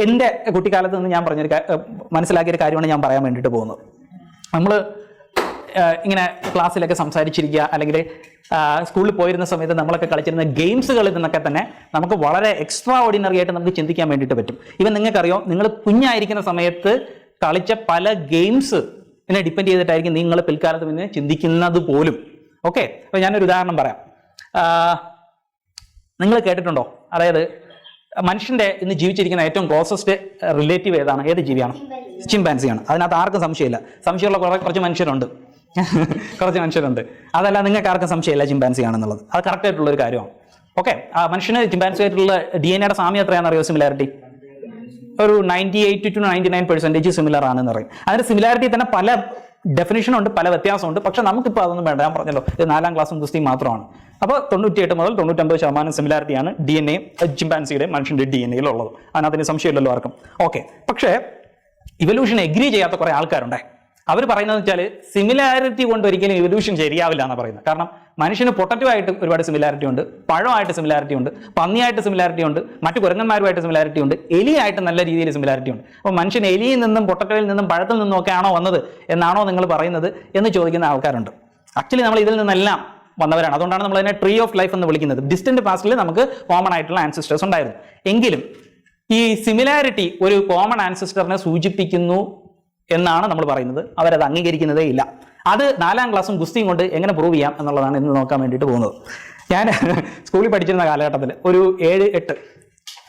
എന്റെ കുട്ടിക്കാലത്ത് നിന്ന് ഞാൻ പറഞ്ഞൊരു മനസ്സിലാക്കിയൊരു കാര്യമാണ് ഞാൻ പറയാൻ വേണ്ടിയിട്ട് പോകുന്നത്. നമ്മൾ ഇങ്ങനെ ക്ലാസ്സിലൊക്കെ സംസാരിച്ചിരിക്കുക അല്ലെങ്കിൽ സ്കൂളിൽ പോയിരുന്ന സമയത്ത് നമ്മളൊക്കെ കളിച്ചിരുന്ന ഗെയിംസുകളിൽ നിന്നൊക്കെ തന്നെ നമുക്ക് വളരെ എക്സ്ട്രാ ഓർഡിനറി ആയിട്ട് നമുക്ക് ചിന്തിക്കാൻ വേണ്ടിയിട്ട് പറ്റും. ഇവൻ നിങ്ങൾക്കറിയോ നിങ്ങൾ കുഞ്ഞായിരിക്കുന്ന സമയത്ത് കളിച്ച പല ഗെയിംസ് ഇതിനെ ഡിപ്പെൻഡ് ചെയ്തിട്ടായിരിക്കും നിങ്ങൾ പിൽക്കാലത്ത് പിന്നെ ചിന്തിക്കുന്നത് പോലും. ഓക്കെ അപ്പോൾ ഞാനൊരു ഉദാഹരണം പറയാം. നിങ്ങൾ കേട്ടിട്ടുണ്ടോ? അതായത് മനുഷ്യന്റെ ഇന്ന് ജീവിച്ചിരിക്കുന്ന ഏറ്റവും ക്ലോസസ്റ്റ് റിലേറ്റീവ് ഏതാണ്? ഏത് ജീവിയാണ്? ചിമ്പാൻസിയാണ്. അതിനകത്ത് ആർക്കും സംശയമില്ല. സംശയമുള്ള കുറെ കുറച്ച് മനുഷ്യരുണ്ട്. കുറച്ച് മനുഷ്യരുണ്ട്. അതല്ല നിങ്ങൾക്ക് ആർക്കും സംശയമില്ല ചിമ്പാൻസിയാണെന്നുള്ളത്. അത് കറക്റ്റ് ആയിട്ടുള്ള ഒരു കാര്യമാണ്. ഓക്കെ ആ മനുഷ്യന് ചിമ്പാൻസി ആയിട്ടുള്ള ഡി എൻ എയുടെ സാമ്യം എത്രയാണെന്ന് അറിയോ സിമിലാരിറ്റി ഒരു ninety eight to ninety nine percentage similar ആണെന്ന് പറയും. അതിന് സിമിലാരിറ്റി തന്നെ പല ഡെഫിനിഷൻ ഉണ്ട് പല വ്യത്യാസമുണ്ട്. പക്ഷെ നമുക്കിപ്പോൾ അതൊന്നും വേണ്ട. ഞാൻ പറഞ്ഞല്ലോ ഇത് നാലാം ക്ലാസ്സും ഗുസ്തിയും മാത്രമാണ്. അപ്പോൾ തൊണ്ണൂറ്റിയെട്ട് മുതൽ തൊണ്ണൂറ്റൊമ്പത് ശതമാനം സിമിലാരിറ്റിയാണ് ഡി എൻ എ ചിമ്പാൻസിയുടെ മനുഷ്യന്റെ ഡി എൻ എയിലുള്ളത് അതിനകത്തിന് സംശയമില്ലല്ലോ ആർക്കും. ഓക്കെ പക്ഷേ ഇവല്യൂഷൻ എഗ്രി ചെയ്യാത്ത കുറേ ആൾക്കാരുണ്ടേ. അവർ പറയുന്നത് വെച്ചാൽ സിമിലാരിറ്റി കൊണ്ട് ഒരിക്കലും എവല്യൂഷൻ ശരിയാവില്ല എന്നാണ് പറയുന്നത്. കാരണം മനുഷ്യന് പൊട്ടറ്റോ ആയിട്ട് ഒരുപാട് സിമിലാരിറ്റി ഉണ്ട് പഴമായിട്ട് സിമിലാരിറ്റി ഉണ്ട് പന്നിയായിട്ട് സിമിലാരിറ്റി ഉണ്ട് മറ്റു കുരങ്ങന്മാരുമായിട്ട് സിമിലാരിറ്റി ഉണ്ട് എലിയായിട്ട് നല്ല രീതിയിൽ സിമിലാരിറ്റി ഉണ്ട്. അപ്പോൾ മനുഷ്യൻ എലിയിൽ നിന്നും പൊട്ടറ്റോയിൽ നിന്നും പഴത്തിൽ നിന്നും ഒക്കെ ആണോ വന്നത് എന്നാണോ നിങ്ങൾ പറയുന്നത് എന്ന് ചോദിക്കുന്ന ആൾക്കാരുണ്ട്. ആക്ച്വലി നമ്മൾ ഇതിൽ നിന്നെല്ലാം വന്നവരാണ്. അതുകൊണ്ടാണ് നമ്മൾ അതിനെ ട്രീ ഓഫ് ലൈഫ് എന്ന് വിളിക്കുന്നത്. ഡിസ്റ്റന്റ് പാസ്റ്റിൽ നമുക്ക് കോമൺ ആയിട്ടുള്ള ആൻസിസ്റ്റേഴ്സ് ഉണ്ടായിരുന്നു. എങ്കിലും ഈ സിമിലാരിറ്റി ഒരു കോമൺ ആൻസിസ്റ്ററിനെ സൂചിപ്പിക്കുന്നു എന്നാണ് നമ്മൾ പറയുന്നത്. അവരത് അംഗീകരിക്കുന്നതേ ഇല്ല. അത് നാലാം ക്ലാസ്സും ഗുസ്തിയും കൊണ്ട് എങ്ങനെ പ്രൂവ് ചെയ്യാം എന്നുള്ളതാണ് ഇന്ന് നോക്കാൻ വേണ്ടിയിട്ട് പോകുന്നത്. ഞാൻ സ്കൂളിൽ പഠിച്ചിരുന്ന കാലഘട്ടത്തിൽ ഒരു ഏഴ് എട്ട്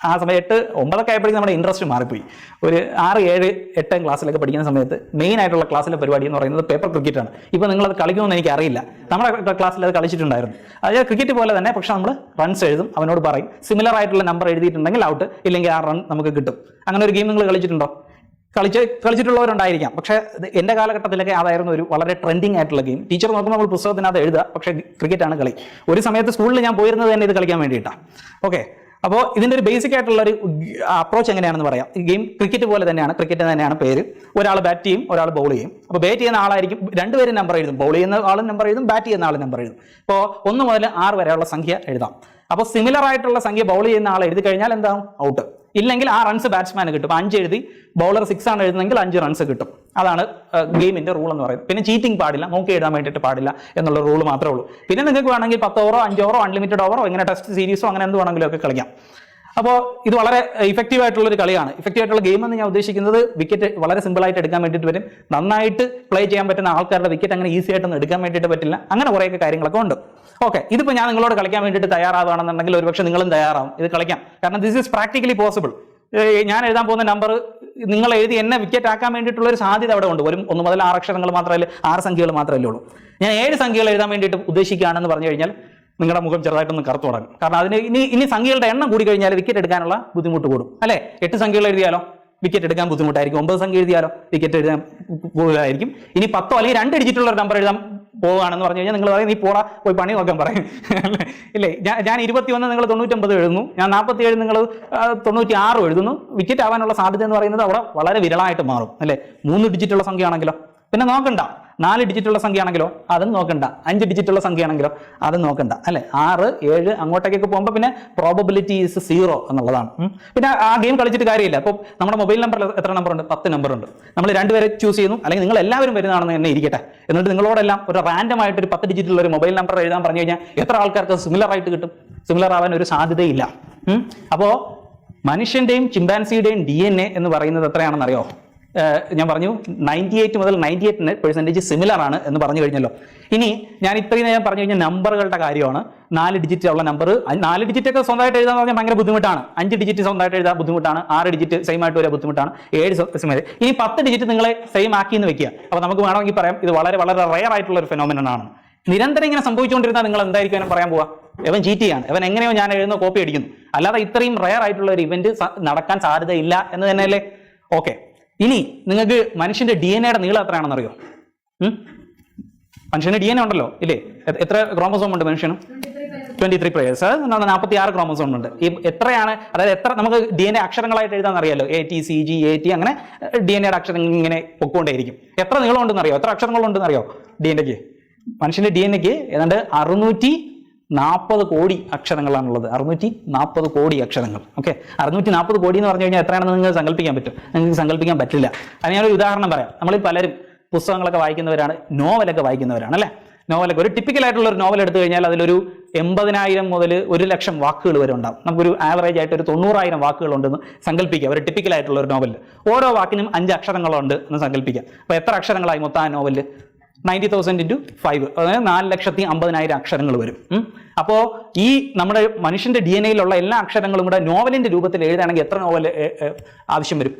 ആ സമയം എട്ട് ഒമ്പതൊക്കെ ആയപ്പോഴേക്കും നമ്മുടെ ഇൻട്രസ്റ്റ് മാറിപ്പോയി. ഒരു ആറ് ഏഴ് എട്ടാം ക്ലാസ്സിലൊക്കെ പഠിക്കുന്ന സമയത്ത് മെയിൻ ആയിട്ടുള്ള ക്ലാസ്സിലെ പരിപാടി എന്ന് പറയുന്നത് പേപ്പർ ക്രിക്കറ്റാണ് ഇപ്പോൾ നിങ്ങളത് കളിക്കുമെന്ന് എനിക്ക് അറിയില്ല നമ്മുടെ ക്ലാസ്സിൽ അത് കളിച്ചിട്ടുണ്ടായിരുന്നു. അതായത് ക്രിക്കറ്റ് പോലെ തന്നെ പക്ഷേ നമ്മൾ റൺസ് എഴുതും അവനോട് പറയും. സിമിലർ ആയിട്ടുള്ള നമ്പർ എഴുതിയിട്ടുണ്ടെങ്കിൽ ഔട്ട് ഇല്ലെങ്കിൽ ആ റൺ നമുക്ക് കിട്ടും. അങ്ങനെ ഒരു ഗെയിം നിങ്ങൾ കളിച്ചിട്ടുണ്ടോ? കളിച്ച് കളിച്ചിട്ടുള്ളവരുണ്ടായിരിക്കാം. പക്ഷേ എന്റെ കാലഘട്ടത്തിലൊക്കെ അതായിരുന്നു ഒരു വളരെ ട്രെൻഡിങ് ആയിട്ടുള്ള ഗെയിം ടീച്ചർ നോക്കുമ്പോൾ നമ്മൾ പുസ്തകത്തിനകത്ത് എഴുതുക. പക്ഷേ ക്രിക്കറ്റാണ് കളി. ഒരു സമയത്ത് സ്കൂളിൽ ഞാൻ പോയിരുന്നത് തന്നെ ഇത് കളിക്കാൻ വേണ്ടിയിട്ടാണ് ഓക്കെ അപ്പോൾ ഇതിന്റെ ഒരു ബേസിക് ആയിട്ടുള്ള ഒരു അപ്രോച്ച് എങ്ങനെയാണെന്ന് പറയാം. ഈ ഗെയിം ക്രിക്കറ്റ് പോലെ തന്നെയാണ്. ക്രിക്കറ്റ് തന്നെയാണ് പേര്. ഒരാൾ ബാറ്റ് ചെയ്യും ഒരാൾ ബൗൾ ചെയ്യും. അപ്പോൾ ബാറ്റ് ചെയ്യുന്ന ആളായിരിക്കും രണ്ടുപേരും നമ്പർ എഴുതും. ബൗൾ ചെയ്യുന്ന ആളും നമ്പർ എഴുതും ബാറ്റ് ചെയ്യുന്ന ആളും നമ്പർ എഴുതും. അപ്പോൾ ഒന്ന് മുതൽ ആറ് വരെയുള്ള സംഖ്യ എഴുതാം. അപ്പോൾ സിമിലർ ആയിട്ടുള്ള സംഖ്യ ബൗൾ ചെയ്യുന്ന ആൾ എഴുതി കഴിഞ്ഞാൽ എന്താവും? ഔട്ട് ഇല്ലെങ്കിൽ ആ റൺസ് ബാറ്റ്സ്മാന് കിട്ടും. അഞ്ച് എഴുതി ബൗളർ സിക്സ് ആണ് എഴുതുന്നെങ്കിൽ അഞ്ച് റൺസ് കിട്ടും. അതാണ് ഗെയിമിന്റെ റൂൾ എന്ന് പറയുന്നത്. പിന്നെ ചീറ്റിംഗ് പാടില്ല നോക്കി എഴുതാൻ വേണ്ടിയിട്ട് പാടില്ല എന്നുള്ള റൂൾ മാത്രമേ ഉള്ളൂ. പിന്നെ നിങ്ങൾക്ക് വേണമെങ്കിൽ പത്ത് ഓവറോ അഞ്ച് ഓവറോ അൺലിമിറ്റഡ് ഓവറോ ഇങ്ങനെ ടെസ്റ്റ് സീരീസോ അങ്ങനെ എന്ത് വേണമെങ്കിലും ഒക്കെ കളിക്കാം. അപ്പോൾ ഇത് വളരെ ഇഫക്റ്റീവ് ആയിട്ടുള്ള ഒരു കളിയാണ്. ഇഫക്റ്റീവ് ആയിട്ടുള്ള ഗെയിം എന്ന് ഞാൻ ഉദ്ദേശിക്കുന്നത് വിക്കറ്റ് വളരെ സിമ്പിൾ ആയിട്ട് എടുക്കാൻ വേണ്ടിയിട്ട് വരും. നന്നായിട്ട് പ്ലേ ചെയ്യാൻ പറ്റുന്ന ആൾക്കാരുടെ വിക്കറ്റ് അങ്ങനെ ഈസി ആയിട്ടൊന്നും എടുക്കാൻ വേണ്ടിയിട്ട് പറ്റില്ല. അങ്ങനെ കുറേയൊക്കെ കാര്യങ്ങളൊക്കെ ഉണ്ട്. ഓക്കെ ഇതിപ്പോൾ ഞാൻ നിങ്ങളോട് കളിക്കാൻ വേണ്ടിയിട്ട് തയ്യാറാവുകയാണെന്നുണ്ടെങ്കിൽ ഒരുപക്ഷെ നിങ്ങളും തയ്യാറാവും. ഇത് കളിക്കാം. കാരണം ദിസ് ഈസ് പ്രാക്ടിക്കലി പോസിബിൾ ഞാൻ എഴുതാൻ പോകുന്ന നമ്പർ നിങ്ങൾ എഴുതി എന്നെ വിക്കറ്റ് ആക്കാൻ വേണ്ടിയിട്ടുള്ള ഒരു സാധ്യത അവിടെ ഉണ്ട്. വരും ഒന്ന് മുതൽ ആറ് അക്ഷരങ്ങൾ മാത്രമല്ല ആറ് സംഖ്യകൾ മാത്രമല്ലേ ഉള്ളൂ. ഞാൻ ഏഴ് സംഖ്യകൾ എഴുതാൻ വേണ്ടിയിട്ട് ഉദ്ദേശിക്കുകയാണെന്ന് പറഞ്ഞു കഴിഞ്ഞാൽ നിങ്ങളുടെ മുഖം ചെറുതായിട്ടൊന്ന് കറുത്തു തുടങ്ങും. കാരണം അതിന് ഇനി ഇനി സംഖ്യകളുടെ എണ്ണം കൂടി കഴിഞ്ഞാൽ വിക്കറ്റ് എടുക്കാനുള്ള ബുദ്ധിമുട്ട് കൂടും. അല്ലേ? എട്ട് സംഖ്യകൾ എഴുതിയാലോ? വിക്കറ്റ് എടുക്കാൻ ബുദ്ധിമുട്ടായിരിക്കും. ഒമ്പത് സംഖ്യ എഴുതിയാലോ? വിക്കറ്റ് എഴുതാൻ കൂടുതലായിരിക്കും ഇനി പത്തോ അല്ലെങ്കിൽ രണ്ട് ഡിജിറ്റുള്ള ഒരു നമ്പർ എഴുതാൻ പോവുകയാണെന്ന് പറഞ്ഞു കഴിഞ്ഞാൽ നിങ്ങൾ പറയും നീ പോടാ പോയി പണി നോക്കാൻ പറയും. ഇല്ലേ? ഞാൻ ഞാൻ ഇരുപത്തിയൊന്ന് നിങ്ങൾ തൊണ്ണൂറ്റൊമ്പത് എഴുതുന്നു. ഞാൻ നാൽപ്പത്തി ഏഴ് നിങ്ങൾ തൊണ്ണൂറ്റി ആറ് എഴുതുന്നു. വിക്കറ്റ് ആവാനുള്ള സാധ്യത എന്ന് പറയുന്നത് അവിടെ വളരെ വിരളായിട്ട് മാറും. അല്ലേ? മൂന്ന് ഡിജിറ്റുള്ള സംഖ്യയാണെങ്കിലോ. പിന്നെ നോക്കണ്ട. നാല് ഡിജിറ്റുള്ള സംഖ്യ ആണെങ്കിലോ അതും നോക്കണ്ട. അഞ്ച് ഡിജിറ്റുള്ള സംഖ്യ ആണെങ്കിലോ അതും നോക്കണ്ട. അല്ലെ? ആറ് ഏഴ് അങ്ങോട്ടേക്കൊക്കെ പോകുമ്പോൾ പിന്നെ പ്രോബബിലിറ്റി ഈസ് സീറോ എന്നുള്ളതാണ്. പിന്നെ ആ ഗെയിം കളിച്ചിട്ട് കാര്യമില്ല. അപ്പോൾ നമ്മുടെ മൊബൈൽ നമ്പറിൽ എത്ര നമ്പർ ഉണ്ട്? പത്ത് നമ്പർ ഉണ്ട്. നമ്മൾ രണ്ടുപേരെ ചൂസ് ചെയ്യുന്നു. അല്ലെങ്കിൽ നിങ്ങൾ എല്ലാവരും വരുന്നതാണെന്ന് തന്നെ ഇരിക്കട്ടെ. എന്നിട്ട് നിങ്ങളോടെല്ലാം ഒരു റാൻഡം ആയിട്ട് ഒരു പത്ത് ഡിജിറ്റുള്ള ഒരു മൊബൈൽ നമ്പർ എഴുതാൻ പറഞ്ഞു കഴിഞ്ഞാൽ എത്ര ആൾക്കാർക്ക് സിമിലർ ആയിട്ട് കിട്ടും? സിമിലർ ആവാൻ ഒരു സാധ്യതയില്ല. അപ്പോൾ അപ്പോ മനുഷ്യന്റെയും ചിമ്പാൻസിയുടെയും ഡി എൻ എ എന്ന് പറയുന്നത് എത്രയാണെന്ന് അറിയോ ഏഹ് ഞാൻ പറഞ്ഞു നയന്റി എയ്റ്റ് മുതൽ നയന്റി എയ്റ്റ് പെർസെന്റേജ് സിമിലർ ആണ് എന്ന് പറഞ്ഞു കഴിഞ്ഞല്ലോ. ഇനി ഞാൻ ഇത്രയും നേരം പറഞ്ഞു കഴിഞ്ഞാൽ നമ്പറുകളുടെ കാര്യമാണ്. നാല് ഡിജിറ്റ് ഉള്ള നമ്പർ നാല് ഡിജിറ്റ് ഒക്കെ സ്വന്തമായിട്ട് എഴുതാൻ പറഞ്ഞാൽ ഭയങ്കര ബുദ്ധിമുട്ടാണ്. അഞ്ച് ഡിജിറ്റ് സ്വന്തമായിട്ട് എഴുതാൻ ബുദ്ധിമുട്ടാണ്. ആറ് ഡിജിറ്റ് സെയിം ആയിട്ട് വരെ ബുദ്ധിമുട്ടാണ്. ഏഴ് സെയിം ഇനി പത്ത് ഡിജിറ്റ് നിങ്ങളെ സെയിം ആക്കി എന്ന് വെക്കുക. അപ്പോൾ നമുക്ക് വേണമെങ്കിൽ പറയാം ഇത് വളരെ വളരെ റയർ ആയിട്ടുള്ള ഒരു ഫെനോമിനൻ ആണ്. നിരന്തരം ഇങ്ങനെ സംഭവിച്ചുകൊണ്ടിരുന്നാൽ നിങ്ങൾ എന്തായിരിക്കും പറയാൻ പോവാ? ഇവൻ ചീറ്റ് ചെയ്യാണ്. ഇവൻ എങ്ങനെയോ ഞാൻ എഴുതുന്ന കോപ്പി അടിക്കുന്നു. അല്ലാതെ ഇത്രയും റയർ ആയിട്ടുള്ള ഒരു ഇവന്റ് നടക്കാൻ സാധ്യതയില്ല എന്ന് തന്നെയല്ലേ? ഓക്കെ ഇനി നിങ്ങൾക്ക് മനുഷ്യന്റെ ഡി എൻ എയുടെ നീളം എത്രയാണെന്ന് അറിയോ? മനുഷ്യന്റെ ഡി എൻ എ ഉണ്ടല്ലോ ഇല്ലേ? എത്ര ക്രോമസോം ഉണ്ട് മനുഷ്യനും? ട്വന്റി ത്രീ പ്രേയേഴ്സ് നാൽപ്പത്തി ആറ് ക്രോമസോം ഉണ്ട്. ഈ എത്രയാണ് അതായത് എത്ര നമുക്ക് ഡി എൻ എ അക്ഷരങ്ങളായിട്ട് എഴുതാൻ അറിയാലോ A T C G A T അങ്ങനെ ഡി എൻ എയുടെ അക്ഷരങ്ങൾ ഇങ്ങനെ പൊക്കോണ്ടേയിരിക്കും. എത്ര നീളം ഉണ്ടെന്ന് അറിയോ എത്ര അക്ഷരങ്ങളുണ്ടെന്ന് അറിയോ ഡി എൻ എക്ക് മനുഷ്യന്റെ ഡി എൻ എക്ക് ഏതാണ്ട് അറുന്നൂറ്റി നാൽപ്പത് കോടി അക്ഷരങ്ങളാണുള്ളത്. അറുന്നൂറ്റി നാൽപ്പത് കോടി അക്ഷരങ്ങൾ. ഓക്കെ അറുന്നൂറ്റി നാൽപ്പത് കോടി എന്ന് പറഞ്ഞു കഴിഞ്ഞാൽ എത്രയാണെന്ന് നിങ്ങൾക്ക് സങ്കല്പിക്കാൻ പറ്റും. നിങ്ങൾക്ക് സങ്കല്പിക്കാൻ പറ്റില്ല. അതിന് ഞാനൊരു ഉദാഹരണം പറയാം. നമ്മളിൽ പലരും പുസ്തകങ്ങളൊക്കെ വായിക്കുന്നവരാണ് നോവലൊക്കെ വായിക്കുന്നവരാണ് അല്ലേ? നോവലൊക്കെ. ഒരു ടിപ്പിക്കൽ ആയിട്ടുള്ള ഒരു നോവൽ എടുത്തു കഴിഞ്ഞാൽ അതിലൊരു എൺപതിനായിരം മുതൽ ഒരു ലക്ഷം വാക്കുകൾ വരെ ഉണ്ടാവും. നമുക്കൊരു ആവറേജ് ആയിട്ട് ഒരു തൊണ്ണൂറായിരം വാക്കുകൾ ഉണ്ടെന്ന് സങ്കല്പിക്കുക ഒരു ടിപ്പിക്കൽ ആയിട്ടുള്ള ഒരു നോവലിൽ ഓരോ വാക്കിനും അഞ്ച് അക്ഷരങ്ങളുണ്ട് എന്ന് സങ്കല്പിക്കുക അപ്പോൾ എത്ര അക്ഷരങ്ങളായി മൊത്തം ആ നോവലിൽ നയന്റി തൗസൻഡ് ഇന്റു ഫൈവ് അതായത് നാല് ലക്ഷത്തി അമ്പതിനായിരം അക്ഷരങ്ങൾ വരും. അപ്പോൾ ഈ നമ്മുടെ മനുഷ്യന്റെ ഡി എൻ എയിലുള്ള എല്ലാ അക്ഷരങ്ങളും കൂടെ നോവലിന്റെ രൂപത്തിൽ എഴുതുകയാണെങ്കിൽ എത്ര നോവൽ ആവശ്യം വരും?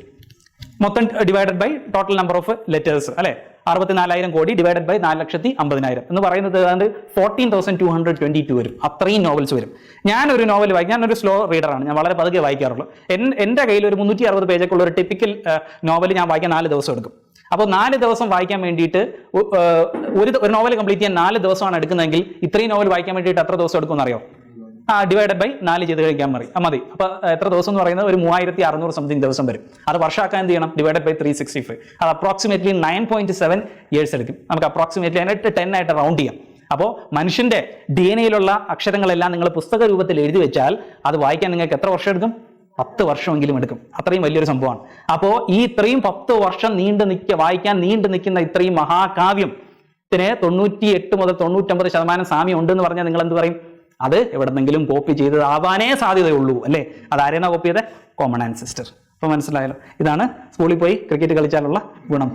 മൊത്തം divided by total number of letters അല്ലേ? അറുപത്തിനാലായിരം കോടി ഡിവൈഡഡ് ബൈ നാല് ലക്ഷത്തി അമ്പതിനായിരം. എന്ന് പറയുന്നത് അതായത് fourteen thousand two hundred twenty two വരും. അത്രയും നോവൽസ് വരും. ഞാനൊരു നോവൽ വായിക്കും. ഞാനൊരു സ്ലോ റീഡറാണ് ഞാൻ വളരെ പതുക്കെ വായിക്കാറുള്ളൂ. എൻ- എന്റെ കയ്യിൽ ഒരു മുന്നൂറ്റി അറുപത് പേജൊക്കെ ഉള്ള ഒരു ടിപ്പിക്കൽ നോവൽ ഞാൻ വായിക്കാൻ നാല് ദിവസം എടുക്കും. അപ്പോൾ നാല് ദിവസം വായിക്കാൻ വേണ്ടിയിട്ട് ഒരു ഒരു നോവൽ കംപ്ലീറ്റ് ചെയ്യാൻ നാല് ദിവസമാണ് എടുക്കുന്നതെങ്കിൽ ഇത്രയും നോവൽ വായിക്കാൻ വേണ്ടിയിട്ട് എത്ര ദിവസം എടുക്കുമെന്ന് അറിയോ ആ ഡിവൈഡഡ് ബൈ നാല് ചെയ്ത് കഴിക്കാൻ മതി. മതി. അപ്പൊ എത്ര ദിവസം എന്ന് പറയുന്നത് ഒരു മൂവായിരത്തി അറുന്നൂറ് സംതിങ് ദിവസം വരും. അത് വർഷമാക്കാൻ എന്ത് ചെയ്യണം? Divided by three sixty five അത് approximately nine point seven years എടുക്കും. നമുക്ക് അപ്രോക്സിമേറ്റ്ലി അതിനായിട്ട് ടെൻ ആയിട്ട് റൗണ്ട് ചെയ്യാം. അപ്പോൾ മനുഷ്യന്റെ ഡി എൻ എയിലുള്ള അക്ഷരങ്ങളെല്ലാം നിങ്ങൾ പുസ്തക രൂപത്തിൽ എഴുതി വെച്ചാൽ അത് വായിക്കാൻ നിങ്ങൾക്ക് എത്ര വർഷം എടുക്കും? പത്ത് വർഷമെങ്കിലും എടുക്കും. അത്രയും വലിയൊരു സംഭവമാണ്. അപ്പോൾ ഈ ഇത്രയും പത്ത് വർഷം നീണ്ടു നിൽക്കുക വായിക്കാൻ നീണ്ടു നിൽക്കുന്ന ഇത്രയും മഹാകാവ്യം ത്തിന് തൊണ്ണൂറ്റി എട്ട് മുതൽ തൊണ്ണൂറ്റമ്പത് ശതമാനം സാമ്യം ഉണ്ടെന്ന് പറഞ്ഞാൽ നിങ്ങൾ എന്ത് പറയും? അത് എവിടെന്നെങ്കിലും കോപ്പി ചെയ്തതാവാനേ സാധ്യതയുള്ളൂ അല്ലേ? അതാരെയാണ് കോപ്പി ചെയ്തത് കോമൺ ആൻസിസ്റ്റർ അപ്പൊ മനസ്സിലായല്ലോ? ഇതാണ് സ്കൂളിൽ പോയി ക്രിക്കറ്റ് കളിച്ചാലുള്ള ഗുണം.